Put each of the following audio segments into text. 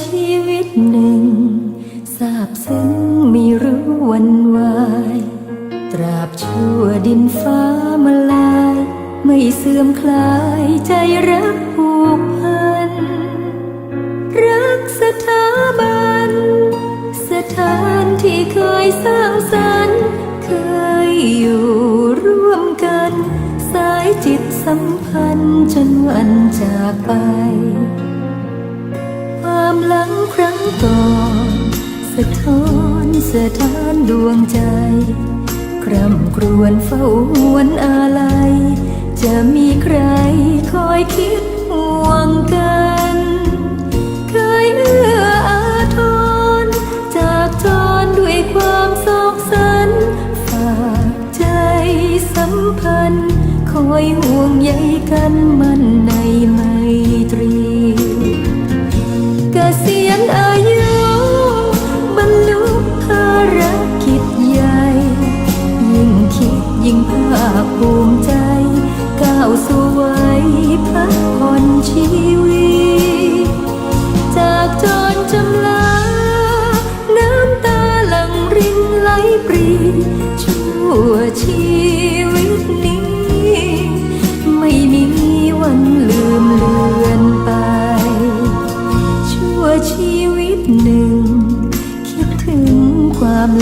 ชีวิตหนึ่งทราบซึ้งม่รู้วันวาย ตราบชั่วดินฟ้ามาลาย ไม่เสื่อมคลายใจรักผูกพัน รักสถาบัน สถานที่เคยสร้างสรรค์เคยอยู่ร่วมกัน สายจิตสัมพันธ์จนวันจากไป หลังครั้งก่อนสะท้อนสะท้านดวงใจ คร่ำครวญเฝ้าหวนอะไร จะมีใครคอยคิดห่วงกัน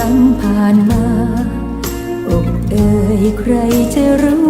ลังผ่านมา อกเอ่ยใครจะรู้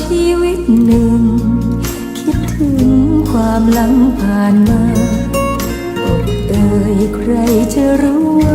ชีวิตหนึ่ง คิดถึงความหลังผ่านมาอกเอ่ยใครจะรู้